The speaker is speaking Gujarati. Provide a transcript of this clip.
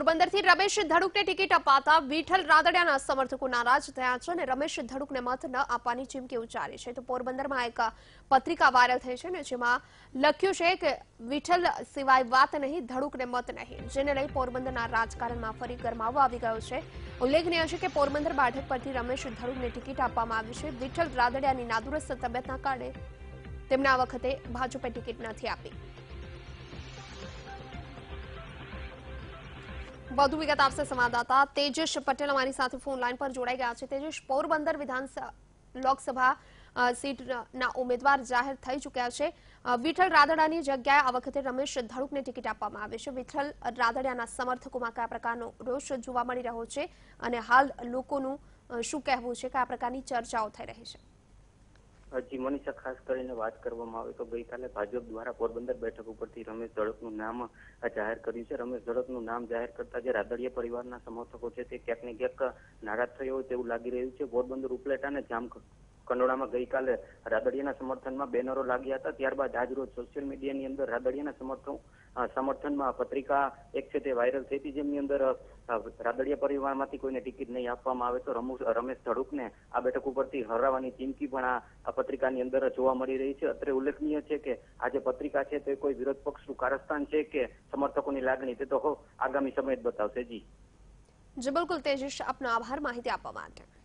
પોરબંદરથી રમેશ ધડુકને ટિકિટ અપાતા વિઠ્ઠલ રાદડિયાના સમર્થકો નારાજ થયા છે અને રમેશ ધડુકને મત ન આપવાની ચીમકી ઉચ્ચારી છે. તો પોરબંદરમાં એક પત્રિકા વાયરલ થઈ છે ને જેમાં લખ્યું છે કે વિઠ્ઠલ સિવાય વાત નહીં, ધડુકને મત નહીં. જેને લઈ પોરબંદરના રાજકારણમાં ફરી ગરમાવો આવી ગયો છે. ઉલ્લેખનીય છે કે પોરબંદર બેઠક પરથી રમેશ ધડુકને ટિકિટ આપવામાં આવી છે. વિઠ્ઠલ રાદડિયાની નાદુરસ્ત તબિયતના કારણે તેમને વખતે ભાજપે ટિકિટ નથી આપી. વધુ વિગત આપશે સંવાદદાતા. તેજસ પટેલ અમારી સાથે ફોન લાઈન પર જોડાઈ ગયા છે. તેજસ, પોરબંદર વિધાનસભા, લોકસભા સીટના ઉમેદવાર જાહેર થઈ ચૂક્યા છે. વિઠ્ઠલ રાદડાની જગ્યાએ આ વખતે રમેશ ધડુકને ટિકિટ આપવામાં આવી છે. વિઠ્ઠલ રાદડિયાના સમર્થકોમાં કયા પ્રકારનો રોષ જોવા મળી રહ્યો છે? અને હાલ લોકોનું શું કહેવું છે કયા પ્રકારની ચર્ચાઓ થઈ રહી છે? જી મનીષા ખાસ કરીને વાત કરવામાં આવે તો ગઈકાલે ભાજપ દ્વારા પોરબંદર બેઠક ઉપરથી રમેશ ધડકનું નામ જાહેર કર્યું છે. રમેશ ધડકનું નામ જાહેર કરતા જે રાદડિયા પરિવારના સમર્થકો છે તે ક્યાંક ને ક્યાંક નારાજ થયો હોય તેવું લાગી રહ્યું છે. પોરબંદર ઉપલેટા અને જામ કંડોળામાં ગઈકાલે રાદડિયાના સમર્થનમાં બેનરો લાગ્યા હતા. ત્યારબાદ આજ રોજ સોશિયલ મીડિયાની અંદર રાદડિયાના સમર્થન સમર્થનમાં પત્રિકા એક છે તે વાયરલ થઈ હતી. જેમની અંદર રાદડિયા પરિવારમાંથી કોઈને ટિકિટ નહીં આપવામાં આવે તો રમુ- રમેશ ધડુકને આ બેઠક ઉપરથી હરાવવાની ચીમકી પણ આ પત્રિકાની અંદર જોવા મળી રહી છે. અત્રે ઉલ્લેખનીય છે કે આ જે પત્રિકા છે તે કોઈ વિરોધ પક્ષનું કારસ્તાન છે કે સમર્થકોની લાગણી તે તો આગામી સમય જ બતાવશે. જી. જી, બિલકુલ તેજસ આપનો આભાર માહિતી આપવા માટે.